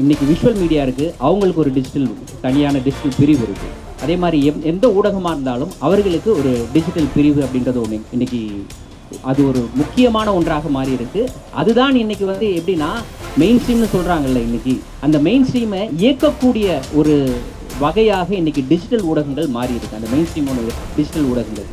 இன்னைக்கு visual media இருக்குது அவங்களுக்கு ஒரு டிஜிட்டல் தனியான டிஜிட்டல் பிரிவு இருக்குது அதே மாதிரி எம் எந்த ஊடகமாக இருந்தாலும் அவர்களுக்கு ஒரு டிஜிட்டல் பிரிவு அப்படின்றது ஒன்று இன்னைக்கு அது ஒரு முக்கியமான ஒன்றாக மாறி இருக்கு. அதுதான் இன்னைக்கு வந்து எப்படின்னா மெயின் ஸ்ட்ரீம்னு சொல்கிறாங்கல்ல இன்னைக்கு. அந்த மெயின் ஸ்ட்ரீமை இயக்கக்கூடிய ஒரு வகையாக இன்னைக்கு டிஜிட்டல் ஊடகங்கள் மாறி இருக்கு. அந்த மெயின் ஸ்ட்ரீமோட டிஜிட்டல் ஊடகங்கள்.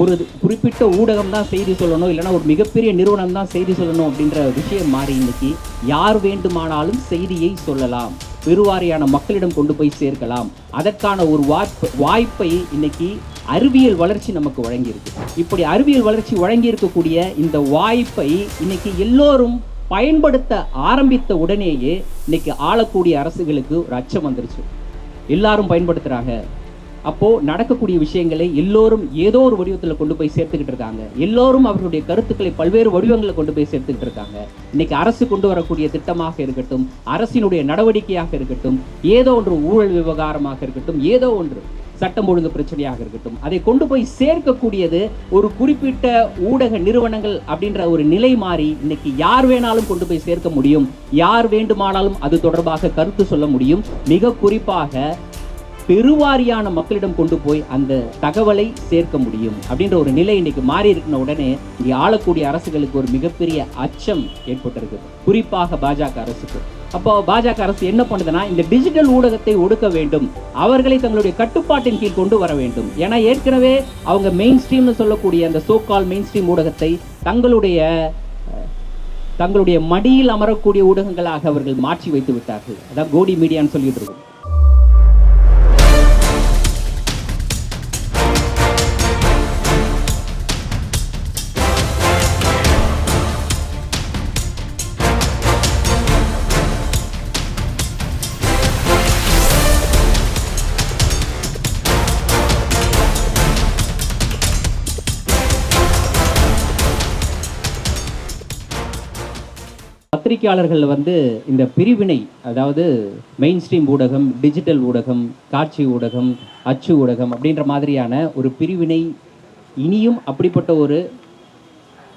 ஒரு குறிப்பிட்ட ஊடகம் தான் செய்தி சொல்லணும் இல்லைன்னா ஒரு மிகப்பெரிய நிறுவனம் தான் செய்தி சொல்லணும் அப்படின்ற விஷயம் மாறி இன்னைக்கு யார் வேண்டுமானாலும் செய்தியை சொல்லலாம் பெருவாரியான மக்களிடம் கொண்டு போய் சேர்க்கலாம். அதற்கான ஒரு வாய்ப்பு வாய்ப்பை இன்னைக்கு அறிவியல் வளர்ச்சி நமக்கு வழங்கியிருக்கு. இப்படி அறிவியல் வளர்ச்சி வழங்கியிருக்கக்கூடிய இந்த வாய்ப்பை இன்னைக்கு எல்லோரும் பயன்படுத்த ஆரம்பித்த உடனேயே இன்னைக்கு ஆளக்கூடிய அரசுகளுக்கு ஒரு அச்சம் வந்துருச்சு. எல்லாரும் பயன்படுத்துகிறாங்க அப்போது நடக்கக்கூடிய விஷயங்களை எல்லோரும் ஏதோ ஒரு வடிவத்தில் கொண்டு போய் சேர்த்துக்கிட்டு இருக்காங்க. எல்லோரும் அவர்களுடைய கருத்துக்களை பல்வேறு வடிவங்களில் கொண்டு போய் சேர்த்துக்கிட்டு இருக்காங்க. இன்னைக்கு அரசு கொண்டு வரக்கூடிய திட்டமாக இருக்கட்டும் அரசினுடைய நடவடிக்கையாக இருக்கட்டும் ஏதோ ஒன்று ஊழல் விவகாரமாக இருக்கட்டும் ஏதோ ஒன்று சட்டம் ஒழுங்கு பிரச்சனையாக இருக்கட்டும் அதை கொண்டு போய் சேர்க்கக்கூடியது ஒரு குறிப்பிட்ட ஊடக நிறுவனங்கள் அப்படின்ற ஒரு நிலை மாறி இன்னைக்கு யார் வேணாலும் கொண்டு போய் சேர்க்க முடியும். யார் வேண்டுமானாலும் அது தொடர்பாக கருத்து சொல்ல முடியும். மிக குறிப்பாக பெருவாரியான மக்களிடம் கொண்டு போய் அந்த தகவலை சேர்க்க முடியும் அப்படின்ற ஒரு நிலை இன்னைக்கு மாறி இருக்கிற உடனே இங்கே ஆளக்கூடிய அரசுகளுக்கு ஒரு மிகப்பெரிய அச்சம் ஏற்பட்டிருக்கு. குறிப்பாக பாஜக அரசுக்கு. அப்போ பாஜக அரசு என்ன பண்ணுதுன்னா இந்த டிஜிட்டல் ஊடகத்தை ஒடுக்க வேண்டும். அவர்களை தங்களுடைய கட்டுப்பாட்டின் கீழ் கொண்டு வர வேண்டும். ஏன்னா ஏற்கனவே அவங்க மெயின் ஸ்ட்ரீம்னு சொல்லக்கூடிய அந்த சோகால் மெயின் ஸ்ட்ரீம் ஊடகத்தை தங்களுடைய தங்களுடைய மடியில் அமரக்கூடிய ஊடகங்களாக அவர்கள் மாற்றி வைத்து விட்டார்கள். அதான் கோடி மீடியான்னு சொல்லிட்டு இருக்கோம். பத்திரிகையாளர்கள் வந்து இந்த பிரிவினை அதாவது மெயின் ஸ்ட்ரீம் ஊடகம் டிஜிட்டல் ஊடகம் காட்சி ஊடகம் அச்சு ஊடகம் அப்படின்ற மாதிரியான ஒரு பிரிவினை இனியும் அப்படிப்பட்ட ஒரு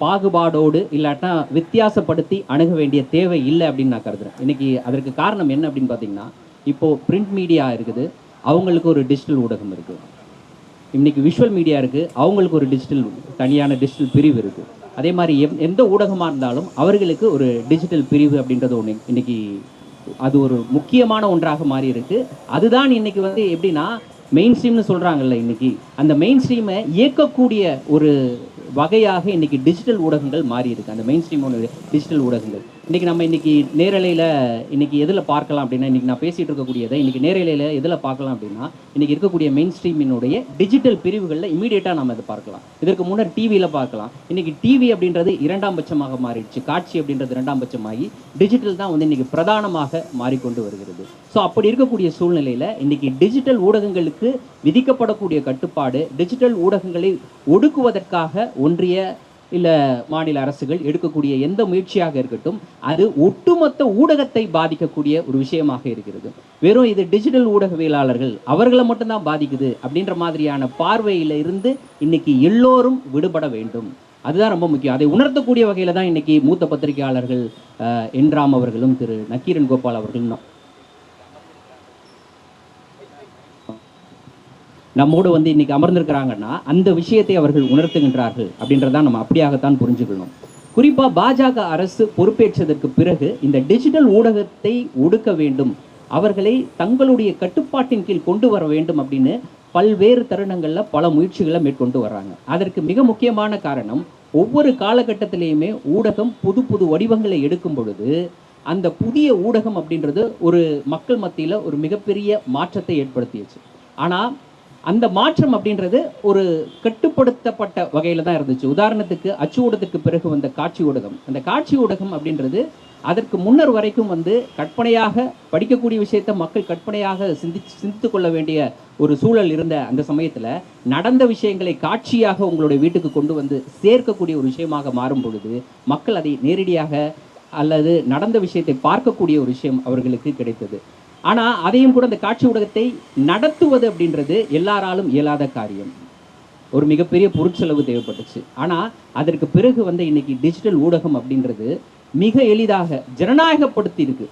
பாகுபாடோடு இல்லாட்டா வித்தியாசப்படுத்தி அணுக வேண்டிய தேவை இல்லை அப்படின்னு நான் கருதுறேன். இன்றைக்கி அதற்கு காரணம் என்ன அப்படின்னு பார்த்தீங்கன்னா இப்போது பிரிண்ட் மீடியா இருக்குது அவங்களுக்கு ஒரு டிஜிட்டல் ஊடகம் இருக்குது. இன்றைக்கி விஷுவல் மீடியா இருக்குது அவங்களுக்கு ஒரு டிஜிட்டல் தனியான டிஜிட்டல் பிரிவு இருக்குது அதே மாதிரி எம் எந்த ஊடகமாக இருந்தாலும் அவர்களுக்கு ஒரு டிஜிட்டல் பிரிவு அப்படின்றது ஒன்று இன்னைக்கு அது ஒரு முக்கியமான ஒன்றாக மாறி இருக்கு அதுதான் இன்னைக்கு வந்து எப்படின்னா மெயின் ஸ்ட்ரீம்னு சொல்கிறாங்கல்ல இன்னைக்கு. அந்த மெயின் ஸ்ட்ரீமை இயக்கக்கூடிய ஒரு வகையாக இன்னைக்கு டிஜிட்டல் ஊடகங்கள் மாறி இருக்கு அந்த மெயின் ஸ்ட்ரீம் ஒன்று டிஜிட்டல் ஊடகங்கள். இன்னைக்கு நம்ம இன்னைக்கு நேரலையில் இன்னைக்கு எதில் பார்க்கலாம் அப்படின்னா இன்றைக்கி நான் பேசிகிட்டு இருக்கக்கூடியதை இன்னைக்கு நேரலையில் எதில் பார்க்கலாம் அப்படின்னா இன்றைக்கி இருக்கக்கூடிய மெயின் ஸ்ட்ரீமினுடைய டிஜிட்டல் பிரிவுகளில் இமீடியட்டாக நம்ம அதை பார்க்கலாம். இதற்கு முன்னர் டிவியில் பார்க்கலாம். இன்றைக்கி டிவி அப்படின்றது இரண்டாம் பட்சமாக மாறிடுச்சு. காட்சி அப்படின்றது இரண்டாம் பட்சமாகி டிஜிட்டல் தான் வந்து இன்றைக்கி பிரதானமாக மாறிக்கொண்டு வருகிறது. ஸோ அப்படி இருக்கக்கூடிய சூழ்நிலையில் இன்றைக்கி டிஜிட்டல் ஊடகங்களுக்கு விதிக்கப்படக்கூடிய கட்டுப்பாடு டிஜிட்டல் ஊடகங்களை ஒடுக்குவதற்காக ஒன்றிய இல்லை மாநில அரசுகள் எடுக்கக்கூடிய எந்த முயற்சியாக இருக்கட்டும் அது ஒட்டுமொத்த ஊடகத்தை பாதிக்கக்கூடிய ஒரு விஷயமாக இருக்கிறது. வெறும் இது டிஜிட்டல் ஊடகவியலாளர்கள் அவர்களை மட்டும்தான் பாதிக்குது அப்படின்ற மாதிரியான பார்வையில் இருந்து இன்னைக்கு எல்லோரும் விடுபட வேண்டும். அதுதான் ரொம்ப முக்கியம். அதை உணர்த்தக்கூடிய வகையில் தான் இன்னைக்கு மூத்த பத்திரிகையாளர்கள் என்றாம் அவர்களும் திரு நக்கீரன் கோபால் அவர்களும் நம்மோடு வந்து இன்னைக்கு அமர்ந்திருக்கிறாங்கன்னா அந்த விஷயத்தை அவர்கள் உணர்த்துகின்றார்கள் அப்படின்றதான் நம்ம அப்படியாகத்தான் புரிஞ்சுக்கணும் குறிப்பாக பாஜக அரசு பொறுப்பேற்றதற்கு பிறகு இந்த டிஜிட்டல் ஊடகத்தை ஒடுக்க வேண்டும் அவர்களை தங்களுடைய கட்டுப்பாட்டின் கீழ் கொண்டு வர வேண்டும் அப்படின்னு பல்வேறு தருணங்களில் பல முயற்சிகளை மேற்கொண்டு வர்றாங்க. அதற்கு மிக முக்கியமான காரணம் ஒவ்வொரு காலகட்டத்திலையுமே ஊடகம் புது புது வடிவங்களை எடுக்கும் பொழுது அந்த புதிய ஊடகம் அப்படின்றது ஒரு மக்கள் மத்தியில் ஒரு மிகப்பெரிய மாற்றத்தை ஏற்படுத்தியச்சு ஆனால் அந்த மாற்றம் அப்படின்றது ஒரு கட்டுப்படுத்தப்பட்ட வகையில் தான் இருந்துச்சு. உதாரணத்துக்கு அச்சு ஊடகத்துக்கு பிறகு வந்த காட்சி ஊடகம். அந்த காட்சி ஊடகம் அப்படின்றது அதற்கு முன்னர் வரைக்கும் வந்து கற்பனையாக படிக்கக்கூடிய விஷயத்தை மக்கள் கற்பனையாக சிந்தி சிந்தித்து கொள்ள வேண்டிய ஒரு சூழல் இருந்த அந்த சமயத்தில் நடந்த விஷயங்களை காட்சியாக உங்களுடைய வீட்டுக்கு கொண்டு வந்து சேர்க்கக்கூடிய ஒரு விஷயமாக மாறும் பொழுது மக்கள் அதை நேரடியாக அல்லது நடந்த விஷயத்தை பார்க்கக்கூடிய ஒரு விஷயம் அவர்களுக்கு கிடைத்தது. ஆனால் அதையும் கூட அந்த காட்சி ஊடகத்தை நடத்துவது அப்படின்றது எல்லாராலும் இயலாத காரியம். ஒரு மிகப்பெரிய பொருட்செலவு தேவைப்பட்டுச்சு. ஆனால் அதற்கு பிறகு வந்து இன்னைக்கு டிஜிட்டல் ஊடகம் அப்படின்றது மிக எளிதாக ஜனநாயகப்படுத்தி இருக்கு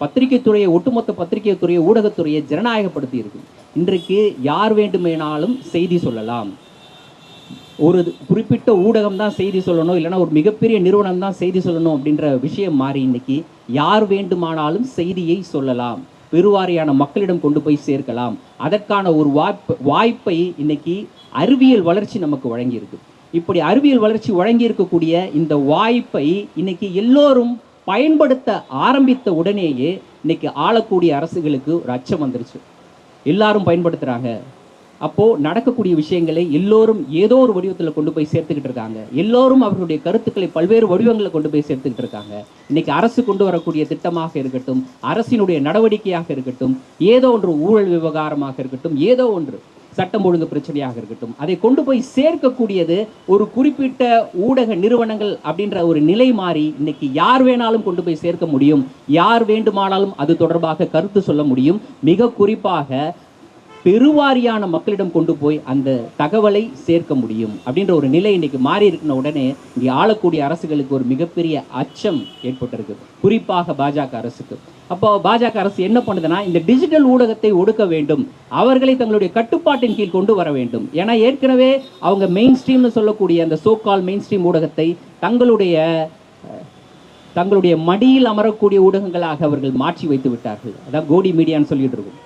பத்திரிகை துறையை ஒட்டுமொத்த பத்திரிகை துறையை ஊடகத்துறையை ஜனநாயகப்படுத்தி இருக்கு இன்றைக்கு யார் வேண்டுமானாலும் செய்தி சொல்லலாம். ஒரு குறிப்பிட்ட ஊடகம் தான் செய்தி சொல்லணும் இல்லைன்னா ஒரு மிகப்பெரிய நிறுவனம் தான் செய்தி சொல்லணும் அப்படின்ற விஷயம் மாறி இன்னைக்கு யார் வேண்டுமானாலும் செய்தியை சொல்லலாம். பெருவாரியான மக்களிடம் கொண்டு போய் சேர்க்கலாம். அதற்கான ஒரு வாய்ப்பு வாய்ப்பை இன்னைக்கு அறிவியல் வளர்ச்சி நமக்கு வழங்கியிருக்கு. இப்படி அறிவியல் வளர்ச்சி வழங்கி இருக்கக்கூடிய இந்த வாய்ப்பை இன்னைக்கு எல்லோரும் பயன்படுத்த ஆரம்பித்த உடனேயே இன்னைக்கு ஆளக்கூடிய அரசுகளுக்கு ஒரு அச்சம் வந்துருச்சு. எல்லாரும் பயன்படுத்துகிறாங்க அப்போ நடக்கக்கூடிய விஷயங்களை எல்லோரும் ஏதோ ஒரு வடிவத்தில் கொண்டு போய் சேர்த்துக்கிட்டு இருக்காங்க. எல்லோரும் அவர்களுடைய கருத்துக்களை பல்வேறு வடிவங்களில் கொண்டு போய் சேர்த்துக்கிட்டு இருக்காங்க. இன்னைக்கு அரசு கொண்டு வரக்கூடிய திட்டமாக இருக்கட்டும் அரசினுடைய நடவடிக்கையாக இருக்கட்டும் ஏதோ ஒன்று ஊழல் விவகாரமாக இருக்கட்டும் ஏதோ ஒன்று சட்டம் ஒழுங்கு பிரச்சனையாக இருக்கட்டும் அதை கொண்டு போய் சேர்க்கக்கூடியது ஒரு குறிப்பிட்ட ஊடக நிறுவனங்கள் அப்படின்ற ஒரு நிலை மாறி இன்னைக்கு யார் வேணாலும் கொண்டு போய் சேர்க்க முடியும். யார் வேண்டுமானாலும் அது தொடர்பாக கருத்து சொல்ல முடியும். மிக குறிப்பாக பெருவாரியான மக்களிடம் கொண்டு போய் அந்த தகவலை சேர்க்க முடியும் அப்படின்ற ஒரு நிலை இன்னைக்கு மாறி இருக்கிற உடனே இங்கே ஆளக்கூடிய அரசுகளுக்கு ஒரு மிகப்பெரிய அச்சம் ஏற்பட்டிருக்கு. குறிப்பாக பாஜக அரசுக்கு. அப்போ பாஜக அரசு என்ன பண்ணுதுன்னா இந்த டிஜிட்டல் ஊடகத்தை ஒடுக்க வேண்டும். அவர்களை தங்களுடைய கட்டுப்பாட்டின் கீழ் கொண்டு வர வேண்டும். ஏன்னா ஏற்கனவே அவங்க மெயின் ஸ்ட்ரீம்னு சொல்லக்கூடிய அந்த சோகால் மெயின் ஸ்ட்ரீம் ஊடகத்தை தங்களுடைய தங்களுடைய மடியில் அமரக்கூடிய ஊடகங்களாக அவர்கள் மாற்றி வைத்து விட்டார்கள். அதான் கோடி மீடியான்னு சொல்லிட்டு இருக்கோம்.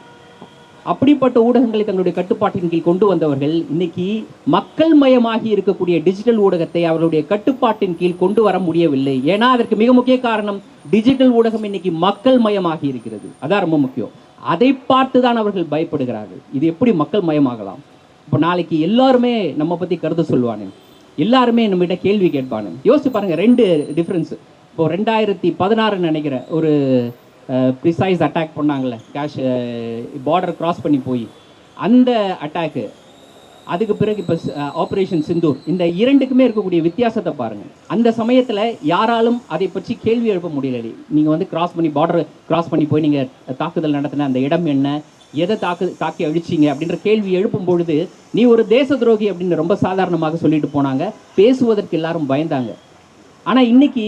அப்படிப்பட்ட ஊடகங்களை தங்களுடைய கட்டுப்பாட்டின் கீழ் கொண்டு வந்தவர்கள் இன்னைக்கு மக்கள் மயமாகி இருக்கக்கூடிய டிஜிட்டல் ஊடகத்தை அவர்களுடைய கட்டுப்பாட்டின் கீழ் கொண்டு வர முடியவில்லை. ஏன்னா அதற்கு மிக முக்கிய காரணம் டிஜிட்டல் ஊடகம் இன்னைக்கு மக்கள் மயமாகி இருக்கிறது. அதான் ரொம்ப முக்கியம். அதை பார்த்து தான் அவர்கள் பயப்படுகிறார்கள். இது எப்படி மக்கள் மயமாகலாம்? இப்போ நாளைக்கு எல்லாருமே நம்ம பற்றி கருத்து சொல்லுவானு எல்லாருமே நம்மகிட்ட கேள்வி கேட்பானு. யோசிச்சு பாருங்கள் ரெண்டு டிஃப்ரென்ஸ் இப்போ ரெண்டாயிரத்தி பதினாறுன்னு நினைக்கிறேன். ஒரு ப்ரிசைஸ் அட்டாக் பண்ணாங்கல்ல. கேஷ் பார்டர் கிராஸ் பண்ணி போய். அந்த அட்டாக்கு அதுக்கு பிறகு இப்போ ஆப்ரேஷன் சிந்தூர். இந்த இரண்டுக்குமே இருக்கக்கூடிய வித்தியாசத்தை பாருங்கள் அந்த சமயத்தில் யாராலும் அதை பற்றி கேள்வி எழுப்ப முடியல நீங்கள் வந்து கிராஸ் பண்ணி பார்டர் கிராஸ் பண்ணி போய் நீங்கள் தாக்குதல் நடத்தின அந்த இடம் என்ன? எதை தாக்கு தாக்கி அழிச்சிங்க? அப்படின்ற கேள்வி எழுப்பும் பொழுது நீ ஒரு தேச துரோகி அப்படின்னு ரொம்ப சாதாரணமாக சொல்லிட்டு போனாங்க. பேசுவதற்கு எல்லாரும் பயந்தாங்க. ஆனால் இன்னைக்கு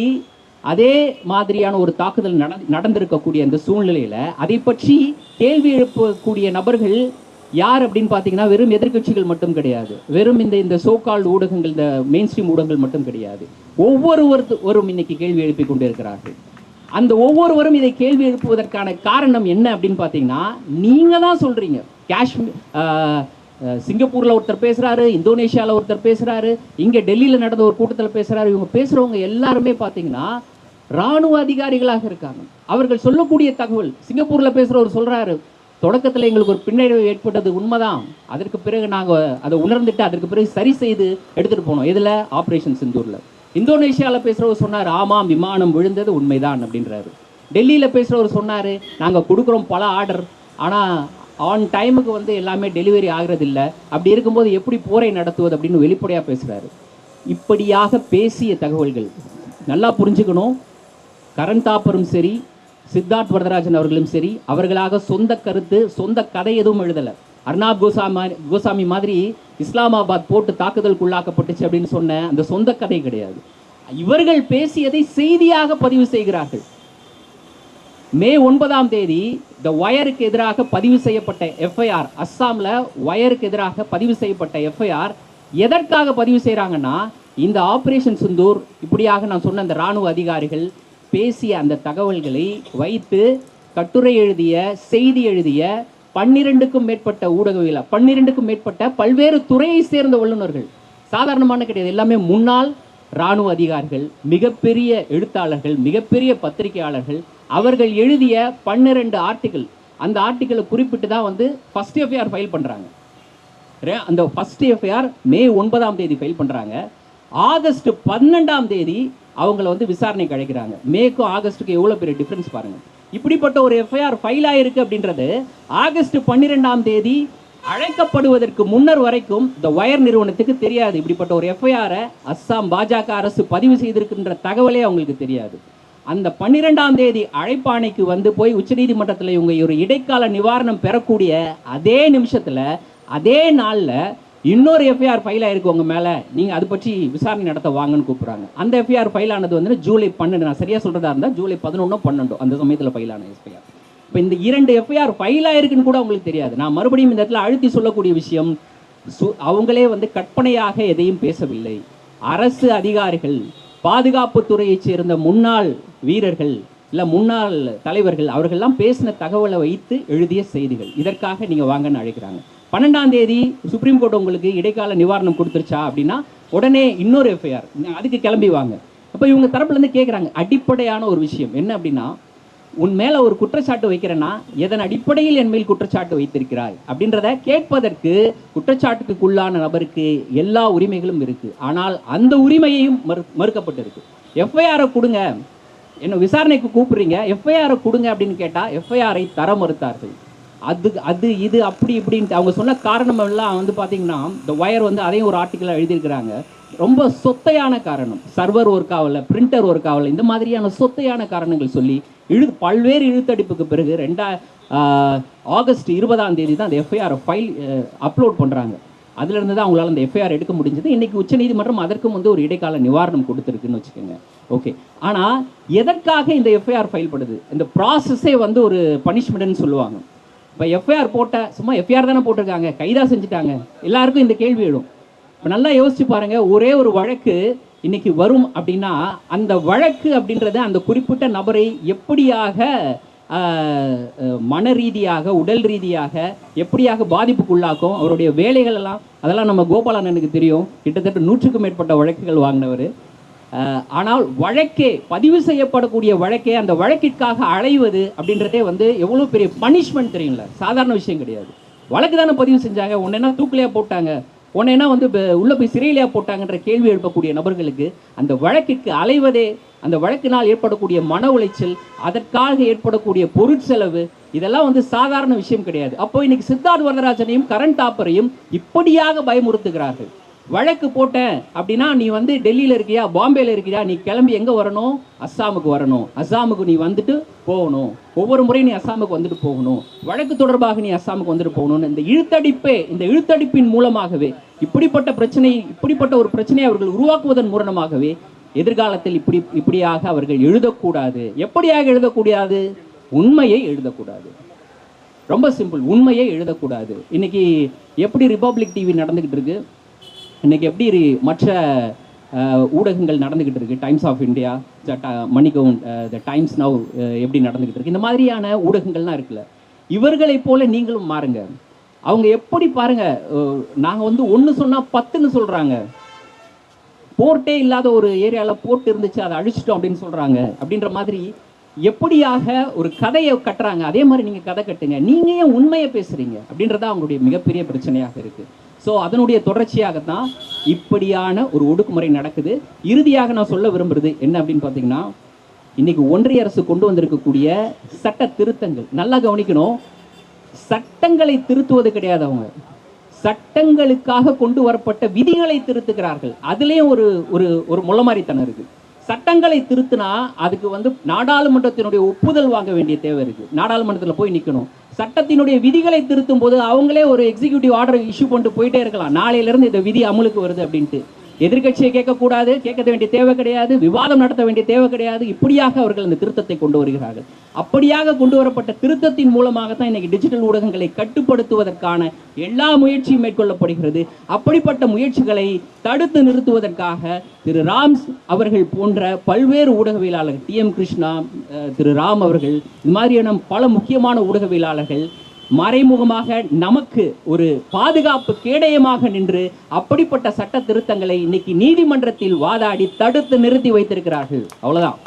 அதே மாதிரியான ஒரு தாக்குதல் நட நடந்திருக்கக்கூடிய அந்த சூழ்நிலையில் அதை பற்றி கேள்வி எழுப்பக்கூடிய நபர்கள் யார் அப்படின்னு பார்த்தீங்கன்னா வெறும் எதிர்க்கட்சிகள் மட்டும் கிடையாது. வெறும் இந்த இந்த சோகால் ஊடகங்கள் இந்த மெயின் ஸ்ட்ரீம் ஊடகங்கள் மட்டும் கிடையாது. ஒவ்வொருவரும் இன்னைக்கு கேள்வி எழுப்பி கொண்டிருக்கிறார்கள். அந்த ஒவ்வொருவரும் இதை கேள்வி எழுப்புவதற்கான காரணம் என்ன அப்படின்னு பார்த்தீங்கன்னா நீங்கள் தான் சொல்கிறீங்க காஷ்மீர் சிங்கப்பூரில் ஒருத்தர் பேசுகிறாரு இந்தோனேஷியாவில் ஒருத்தர் பேசுகிறாரு இங்கே டெல்லியில் நடந்த ஒரு கூட்டத்தில் பேசுகிறாரு இவங்க பேசுகிறவங்க எல்லாருமே பார்த்தீங்கன்னா ராணுவ அதிகாரிகளாக இருக்காங்க. அவர்கள் சொல்லக்கூடிய தகவல் சிங்கப்பூரில் பேசுகிறவர் சொல்கிறாரு தொடக்கத்தில் எங்களுக்கு ஒரு பின்னடைவு ஏற்பட்டது உண்மைதான். அதற்கு பிறகு நாங்கள் அதை உணர்ந்துட்டு அதற்கு பிறகு சரி செய்து எடுத்துகிட்டு போனோம். இதில் ஆப்ரேஷன் சிந்தூரில் இந்தோனேஷியாவில் பேசுகிறவர் சொன்னார் ஆமாம் விமானம் விழுந்தது உண்மைதான் அப்படின்றாரு. டெல்லியில் பேசுகிறவர் சொன்னார் நாங்கள் கொடுக்குறோம் பல ஆர்டர் ஆனால் ஆன் டைமுக்கு வந்து எல்லாமே டெலிவரி ஆகிறது அப்படி இருக்கும்போது எப்படி போரை நடத்துவது அப்படின்னு வெளிப்படையாக பேசுகிறாரு இப்படியாக பேசிய தகவல்கள். நல்லா புரிஞ்சுக்கணும். கரண் தாப்பரும் சரி சித்தார்த் வரதராஜன் அவர்களும் சரி அவர்களாக சொந்த கருத்து சொந்த கதை எதுவும் எழுதலை. அர்னாப் கோசாமி கோசாமி மாதிரி இஸ்லாமாபாத் போட்டு தாக்குதலுக்குள்ளாக்கப்பட்டுச்சு அப்படின்னு சொன்ன அந்த சொந்த கதை கிடையாது. இவர்கள் பேசியதை செய்தியாக பதிவு செய்கிறார்கள். மே ஒன்பதாம் தேதி த ஒயருக்கு எதிராக பதிவு செய்யப்பட்ட எஃப்ஐஆர் அஸ்ஸாமில் ஒயருக்கு எதிராக பதிவு செய்யப்பட்ட எஃப்ஐஆர் எதற்காக பதிவு செய்கிறாங்கன்னா இந்த ஆப்ரேஷன் சிந்தூர் இப்படியாக நான் சொன்ன அந்த ராணுவ அதிகாரிகள் பேசிய அந்த தகவல்களை வைத்து கட்டுரை எழுதிய செய்தி எழுதிய பன்னிரெண்டுக்கும் மேற்பட்ட ஊடகவியல பன்னிரெண்டுக்கும் மேற்பட்ட பல்வேறு துறையை சேர்ந்த வல்லுநர்கள். சாதாரணமான கிடையாது. எல்லாமே முன்னாள் இராணுவ அதிகாரிகள் மிகப்பெரிய எழுத்தாளர்கள் மிகப்பெரிய பத்திரிகையாளர்கள். அவர்கள் எழுதிய பன்னிரெண்டு ஆர்டிகிள். அந்த ஆர்டிக்கிளை குறிப்பிட்டு தான் வந்து ஃபர்ஸ்ட் எஃப்ஐஆர் ஃபைல் பண்ணுறாங்க ரே- அந்த ஃபர்ஸ்ட் எஃப்ஐஆர் மே ஒன்பதாம் தேதி ஃபைல் பண்ணுறாங்க ஆகஸ்ட் பன்னெண்டாம் தேதி அவங்கள வந்து விசாரணைக்கு அழைக்கிறாங்க. மேக்கும் ஆகஸ்ட்டுக்கு எவ்வளோ பெரிய டிஃப்ரென்ஸ் பாருங்கள் இப்படிப்பட்ட ஒரு எஃப்ஐஆர் ஃபைல் ஆயிருக்கு அப்படின்றது ஆகஸ்ட் பன்னிரெண்டாம் தேதி அழைக்கப்படுவதற்கு முன்னர் வரைக்கும் இந்த ஒயர் நிறுவனத்துக்கு தெரியாது. இப்படிப்பட்ட ஒரு எஃப்ஐஆரை அஸ்ஸாம் பாஜக அரசு பதிவு செய்திருக்கின்ற தகவலே அவங்களுக்கு தெரியாது. அந்த பன்னிரெண்டாம் தேதி அழைப்பாணைக்கு வந்து போய் உச்சநீதிமன்றத்தில் இவங்க ஒரு இடைக்கால நிவாரணம் பெறக்கூடிய அதே நிமிஷத்தில் அதே நாளில் இன்னொரு எஃப்ஐஆர் ஃபைல் ஆயிருக்கு உங்கள் மேலே. நீங்கள் அது பற்றி விசாரணை நடத்த வாங்கன்னு கூப்பிடுறாங்க. அந்த எஃப்ஐஆர் ஃபைல் ஆனது வந்து ஜூலை பன்னெண்டு நான் சரியாக சொல்கிறதா இருந்தால் ஜூலை பதினொன்றோ பன்னெண்டோ அந்த சமயத்தில் ஃபைல் ஆன எஃப்ஐஆர் இப்போ இந்த இரண்டு எஃப்ஐஆர் ஃபைல் ஆயிருக்குன்னு கூட உங்களுக்கு தெரியாது. நான் மறுபடியும் இந்த இடத்துல அழுத்தி சொல்லக்கூடிய விஷயம் சு- அவங்களே வந்து கற்பனையாக எதையும் பேசவில்லை. அரசு அதிகாரிகள் பாதுகாப்புத்துறையைச் சேர்ந்த முன்னாள் வீரர்கள் இல்லை முன்னாள் தலைவர்கள் அவர்கள்லாம் பேசின தகவலை வைத்து எழுதிய செய்திகள். இதற்காக நீங்கள் வாங்கன்னு அழைக்கிறாங்க. பன்னெண்டாம் தேதி சுப்ரீம் கோர்ட் உங்களுக்கு இடைக்கால நிவாரணம் கொடுத்துருச்சா அப்படின்னா உடனே இன்னொரு எஃப்ஐஆர் அதுக்கு கிளம்பி வாங்க. அப்போ இவங்க தரப்புலேருந்து கேட்குறாங்க அடிப்படையான ஒரு விஷயம். என்ன அப்படின்னா உன் மேலே ஒரு குற்றச்சாட்டு வைக்கிறேன்னா எதன் அடிப்படையில் என் மேல் குற்றச்சாட்டு வைத்திருக்கிறாய்? அப்படின்றத கேட்பதற்கு குற்றச்சாட்டுக்குள்ளான நபருக்கு எல்லா உரிமைகளும் இருக்குது ஆனால் அந்த உரிமையையும் மறு மறுக்கப்பட்டிருக்கு. எஃப்ஐஆரை கொடுங்க. என்ன விசாரணைக்கு கூப்பிடுறீங்க? எஃப்ஐஆரை கொடுங்க அப்படின்னு கேட்டால் எஃப்ஐஆரை தர மறுத்தார்கள். அது அது இது அப்படி இப்படின்ட்டு அவங்க சொன்ன காரணம் எல்லாம் வந்து பார்த்தீங்கன்னா இந்த ஒயர் வந்து அதையும் ஒரு ஆர்டிக்கலாக எழுதியிருக்கிறாங்க. ரொம்ப சொத்தையான காரணம். சர்வர் ஒர்க் ஆகலை பிரிண்டர் ஒர்க் ஆகலை இந்த மாதிரியான சொத்தையான காரணங்கள் சொல்லி இழு பல்வேறு இழுத்தடிப்புக்கு பிறகு ரெண்டா ஆகஸ்ட் இருபதாம் தேதி தான் அந்த எஃப்ஐஆர் ஃபைல் அப்லோட் பண்ணுறாங்க அதுலேருந்து தான் அவங்களால அந்த எஃப்ஐஆர் எடுக்க முடிஞ்சது. இன்றைக்கி உச்சநீதிமன்றம் அதற்கும் வந்து ஒரு இடைக்கால நிவாரணம் கொடுத்துருக்குன்னு வச்சுக்கோங்க. ஓகே ஆனால் எதற்காக இந்த எஃப்ஐஆர் ஃபைல் படுது? இந்த ப்ராசஸே வந்து ஒரு பனிஷ்மெண்ட்னு சொல்லுவாங்க. இப்போ எஃப்ஐஆர் போட்ட சும்மா எஃப்ஐஆர் தானே போட்டிருக்காங்க. கைதா செஞ்சுட்டாங்க. எல்லாருக்கும் இந்த கேள்வி எழும். இப்போ நல்லா யோசிச்சு பாருங்க ஒரே ஒரு வழக்கு இன்னைக்கு வரும் அப்படின்னா அந்த வழக்கு அப்படின்றது அந்த குறிப்பிட்ட நபரை எப்படியாக மன ரீதியாக உடல் ரீதியாக எப்படியாக பாதிப்புக்குள்ளாக்கும் அவருடைய வேலைகள் எல்லாம் அதெல்லாம் நம்ம கோபாலண்ணனுக்கு தெரியும். கிட்டத்தட்ட நூற்றுக்கும் மேற்பட்ட வழக்குகள் வாங்கினவர். ஆனால் வழக்கே பதிவு செய்யப்படக்கூடிய வழக்கே அந்த வழக்கிற்காக அலைவது அப்படின்றதே வந்து எவ்வளோ பெரிய பனிஷ்மெண்ட் தெரியும்ல? சாதாரண விஷயம் கிடையாது. வழக்கு தானே பதிவு செஞ்சாங்க. உடனே தூக்கிலையாக போட்டாங்க? உடனே வந்து உள்ளே போய் சிறையிலையாக போட்டாங்கன்ற கேள்வி எழுப்பக்கூடிய நபர்களுக்கு அந்த வழக்கிற்கு அலைவதே அந்த வழக்கினால் ஏற்படக்கூடிய மன உளைச்சல் அதற்காக ஏற்படக்கூடிய பொருட்செலவு இதெல்லாம் வந்து சாதாரண விஷயம் கிடையாது. அப்போ இன்னைக்கு சித்தார்த் வரதராஜனையும் கரண் தாப்பரையும் இப்படியாக பயமுறுத்துகிறார்கள். வழக்கு போட்டேன் அப்படின்னா நீ வந்து டெல்லியில் இருக்கியா பாம்பேயில் இருக்கியா நீ கிளம்பி எங்கே வரணும்? அஸ்ஸாமுக்கு வரணும். அஸ்ஸாமுக்கு நீ வந்துட்டு போகணும். ஒவ்வொரு முறையும் நீ அஸ்ஸாமுக்கு வந்துட்டு போகணும். வழக்கு தொடர்பாக நீ அஸ்ஸாமுக்கு வந்துட்டு போகணும்னு இந்த இழுத்தடிப்பே இந்த இழுத்தடிப்பின் மூலமாகவே இப்படிப்பட்ட பிரச்சனை இப்படிப்பட்ட ஒரு பிரச்சனையை அவர்கள் உருவாக்குவதன் மூலமாகவே எதிர்காலத்தில் இப்படி இப்படியாக அவர்கள் எழுதக்கூடாது. எப்படியாக எழுதக்கூடாது? உண்மையை எழுதக்கூடாது. ரொம்ப சிம்பிள் உண்மையை எழுதக்கூடாது. இன்னைக்கு எப்படி ரிபப்ளிக் டிவி நடந்துக்கிட்டு இருக்கு? இன்னைக்கு எப்படி மற்ற ஊடகங்கள் நடந்துக்கிட்டு இருக்கு? டைம்ஸ் ஆஃப் இந்தியா மணிகவுன் த டைம்ஸ் நவ் எப்படி நடந்துக்கிட்டு இருக்கு? இந்த மாதிரியான ஊடகங்கள்லாம் இருக்குல்ல. இவர்களைப் போல நீங்களும் மாறுங்க. அவங்க எப்படி பாருங்க நாங்கள் வந்து ஒன்று சொன்னால் பத்துன்னு சொல்கிறாங்க போர்ட்டே இல்லாத ஒரு ஏரியாவில் போர்ட் இருந்துச்சு அதை அழிச்சிட்டோம் அப்படின்னு சொல்கிறாங்க அப்படின்ற மாதிரி எப்படியாக ஒரு கதையை கட்டுறாங்க? அதே மாதிரி நீங்கள் கதை கட்டுங்க. நீங்கள் ஏன் உண்மையை பேசுறீங்க? அப்படின்றத அவங்களுடைய மிகப்பெரிய பிரச்சனையாக இருக்குது ஸோ அதனுடைய தொடர்ச்சியாகத்தான் இப்படியான ஒரு ஒடுக்குமுறை நடக்குது. இறுதியாக நான் சொல்ல விரும்புறது என்ன அப்படின்னு பார்த்தீங்கன்னா இன்னைக்கு ஒன்றிய அரசு கொண்டு வந்திருக்கக்கூடிய சட்ட திருத்தங்கள். நல்லா கவனிக்கணும். சட்டங்களை திருத்துவது கிடையாது அவங்க. சட்டங்களுக்காக கொண்டு வரப்பட்ட விதிகளை திருத்துகிறார்கள். அதுலேயும் ஒரு ஒரு ஒரு முள்ளமாரித்தனம் இருக்கு. சட்டங்களை திருத்தினா அதுக்கு வந்து நாடாளுமன்றத்தினுடைய ஒப்புதல் வாங்க வேண்டிய தேவை இருக்கு. நாடாளுமன்றத்தில் போய் நிற்கணும் சட்டத்தினுடைய விதிகளை திருத்தும் போது அவங்களே ஒரு எக்ஸிக்யூட்டிவ் ஆர்டர் இஷ்யூ பண்ணிட்டு போயிட்டே இருக்கலாம். நாளையிலேருந்து இந்த விதி அமலுக்கு வருது அப்படின்ட்டு. எதிர்க்கட்சியை கேட்கக்கூடாது கேட்க வேண்டிய தேவை கிடையாது விவாதம் நடத்த வேண்டிய தேவை கிடையாது. இப்படியாக அவர்கள் அந்த திருத்தத்தை கொண்டு வருகிறார்கள். அப்படியாக கொண்டு வரப்பட்ட திருத்தத்தின் மூலமாக தான் இன்னைக்கு டிஜிட்டல் ஊடகங்களை கட்டுப்படுத்துவதற்கான எல்லா முயற்சியும் மேற்கொள்ளப்படுகிறது. அப்படிப்பட்ட முயற்சிகளை தடுத்து நிறுத்துவதற்காக திரு ராம்ஸ் அவர்கள் போன்ற பல்வேறு ஊடகவியலாளர்கள் டி எம் கிருஷ்ணா திரு ராம் அவர்கள் இது மாதிரியான பல முக்கியமான ஊடகவியலாளர்கள் மறைமுகமாக நமக்கு ஒரு பாதுகாப்பு கேடயமாக நின்று அப்படிப்பட்ட சட்ட திருத்தங்களை இன்னைக்கு நீதிமன்றத்தில் வாதாடி தடுத்து நிறுத்தி வைத்திருக்கிறார்கள். அவ்வளவுதான்.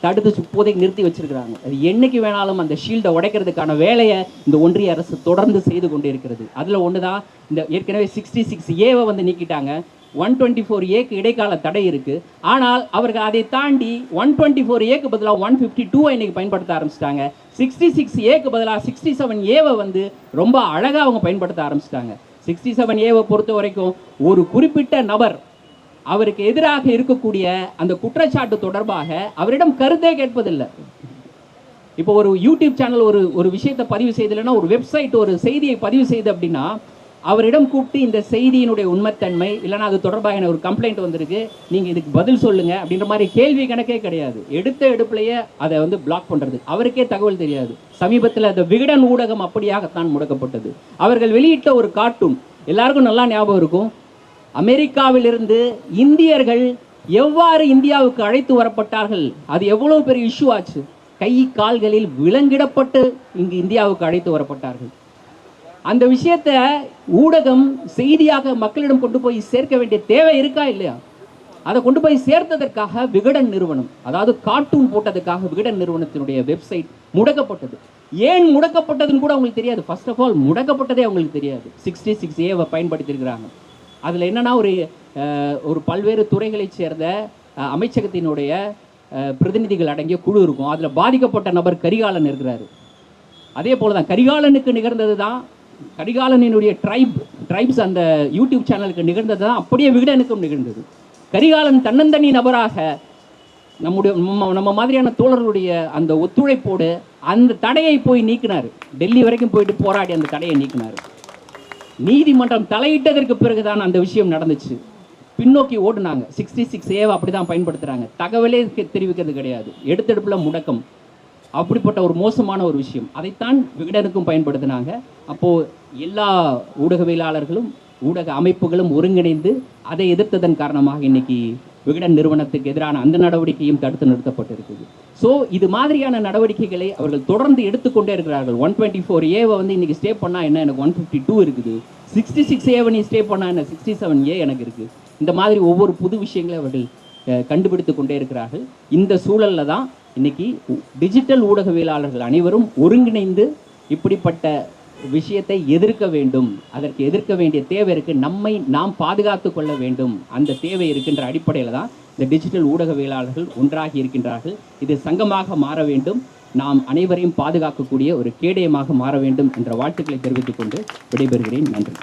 தடுத்து இப்போதைக்கு நிறுத்தி வச்சிருக்கிறாங்க. அது என்னைக்கு வேணாலும் அந்த ஷீல்டை உடைக்கிறதுக்கான வேலையை இந்த ஒன்றிய அரசு தொடர்ந்து செய்து கொண்டிருக்கிறது. அதுல ஒண்ணுதான் இந்த ஏற்கனவே சிக்ஸ்டி சிக்ஸ் ஏவை வந்து நீக்கிட்டாங்க. ஒன் டுவெண்ட்டி ஃபோர் ஏக்கு இடைக்கால தடை இருக்குது ஆனால் அவர்கள் அதை தாண்டி ஒன் டுவெண்ட்டி ஃபோர் ஏக்கு பதிலாக ஒன் ஃபிஃப்டி டூ இன்னைக்கு பயன்படுத்த ஆரம்பிச்சிட்டாங்க. சிக்ஸ்டி சிக்ஸ் ஏக்கு பதிலாக சிக்ஸ்டி செவன் ஏவை வந்து ரொம்ப அழகாக அவங்க பயன்படுத்த ஆரம்பிச்சிட்டாங்க. சிக்ஸ்டி செவன் ஏவை பொறுத்த வரைக்கும் ஒரு குறிப்பிட்ட நபர் அவருக்கு எதிராக இருக்கக்கூடிய அந்த குற்றச்சாட்டு தொடர்பாக அவரிடம் கருத்தே கேட்பதில்லை. இப்போ ஒரு யூடியூப் சேனல் ஒரு ஒரு விஷயத்தை பதிவு செய்தலைன்னா ஒரு வெப்சைட் ஒரு செய்தியை பதிவு செய்து அப்படின்னா அவரிடம் கூப்பிட்டு இந்த செய்தியினுடைய உண்மைத்தன்மை இல்லைன்னா அது தொடர்பாக எனக்கு ஒரு கம்ப்ளைண்ட் வந்திருக்கு நீங்கள் இதுக்கு பதில் சொல்லுங்கள் அப்படின்ற மாதிரி கேள்வி கணக்கே கிடையாது. எடுத்த எடுப்புலையே அதை வந்து பிளாக் பண்ணுறது அவருக்கே தகவல் தெரியாது. சமீபத்தில் அந்த விகடன் ஊடகம் அப்படியாகத்தான் முடக்கப்பட்டது. அவர்கள் வெளியிட்ட ஒரு கார்ட்டூன் எல்லாருக்கும் நல்லா ஞாபகம் இருக்கும். அமெரிக்காவிலிருந்து இந்தியர்கள் எவ்வாறு இந்தியாவுக்கு அழைத்து வரப்பட்டார்கள்? அது எவ்வளோ பெரிய இஷ்யூ ஆச்சு? கை கால்களில் விலங்கிடப்பட்டு இங்கு இந்தியாவுக்கு அழைத்து வரப்பட்டார்கள். அந்த விஷயத்த ஊடகம் செய்தியாக மக்களிடம் கொண்டு போய் சேர்க்க வேண்டிய தேவை இருக்கா இல்லையா? அதை கொண்டு போய் சேர்த்ததற்காக விகடன் நிறுவனம் அதாவது கார்ட்டூன் போட்டதுக்காக விகடன் நிறுவனத்தினுடைய வெப்சைட் முடக்கப்பட்டது. ஏன் முடக்கப்பட்டதுன்னு கூட அவங்களுக்கு தெரியாது. ஃபர்ஸ்ட் ஆஃப் ஆல் முடக்கப்பட்டதே அவங்களுக்கு தெரியாது. சிக்ஸ்டி சிக்ஸ் ஏவை பயன்படுத்தியிருக்கிறாங்க. அதில் என்னன்னா ஒரு ஒரு பல்வேறு துறைகளைச் சேர்ந்த அமைச்சகத்தினுடைய பிரதிநிதிகள் அடங்கிய குழு இருக்கும். அதில் பாதிக்கப்பட்ட நபர் கரிகாலன் இருக்கிறாரு. அதே போல தான் கரிகாலனுக்கு நிகழ்ந்தது தான் கரிகாலனினுடைய ட்ரைப் ட்ரைப்ஸ் அந்த யூடியூப் சேனலுக்கு நிகழ்ந்தது தான் அப்படியே விகடனுக்கும் நிகழ்ந்தது. கரிகாலன் தன்னந்தனி நபராக நம்முடைய நம்ம மாதிரியான தோழர்களுடைய அந்த ஒத்துழைப்போடு அந்த தடையை போய் நீக்கினார். டெல்லி வரைக்கும் போயிட்டு போராடி அந்த தடையை நீக்கினார். நீதிமன்றம் தலையிட்டதற்கு பிறகுதான் அந்த விஷயம் நடந்துச்சு. பின்னோக்கி ஓடுனாங்க. சிக்ஸ்டி சிக்ஸ் ஏவை அப்படி தான் பயன்படுத்துகிறாங்க தகவலே தெரிவிக்கிறது கிடையாது. எடுத்தெடுப்புல முடக்கம். அப்படிப்பட்ட ஒரு மோசமான ஒரு விஷயம். அதைத்தான் விகடனுக்கும் பயன்படுத்தினாங்க. அப்போது எல்லா ஊடகவியலாளர்களும் ஊடக அமைப்புகளும் ஒருங்கிணைந்து அதை எதிர்த்ததன் காரணமாக இன்னைக்கு விகடன் நிறுவனத்துக்கு எதிரான அந்த நடவடிக்கையும் தடுத்து நிறுத்தப்பட்டிருக்குது. ஸோ இது மாதிரியான நடவடிக்கைகளை அவர்கள் தொடர்ந்து எடுத்துக்கொண்டே இருக்கிறார்கள். ஒன் டுவெண்ட்டி ஃபோர் ஏவை வந்து இன்னைக்கு ஸ்டே பண்ணால் என்ன? எனக்கு ஒன் ஃபிஃப்டி டூ இருக்குது. சிக்ஸ்டி சிக்ஸ் ஏவை நீ ஸ்டே பண்ணால் என்ன? சிக்ஸ்டி செவன் ஏ எனக்கு இருக்குது இந்த மாதிரி ஒவ்வொரு புது விஷயங்களை அவர்கள் கண்டுபிடித்து கொண்டே இருக்கிறார்கள். இந்த சூழலில் தான் இன்னைக்கு டிஜிட்டல் ஊடகவியலாளர்கள் அனைவரும் ஒருங்கிணைந்து இப்படிப்பட்ட விஷயத்தை எதிர்க்க வேண்டும். அதற்கு எதிர்க்க வேண்டிய தேவை இருக்கு. நம்மை நாம் பாதுகாத்து கொள்ள வேண்டும். அந்த தேவை இருக்கின்ற அடிப்படையில் தான் இந்த டிஜிட்டல் ஊடகவியலாளர்கள் ஒன்றாகி இருக்கின்றார்கள். இது சங்கமாக மாற வேண்டும். நாம் அனைவரையும் பாதுகாக்கக்கூடிய ஒரு கேடயமாக மாற வேண்டும் என்ற வாழ்த்துக்களை தெரிவித்துக் கொண்டு விடைபெறுகிறேன். நன்றி.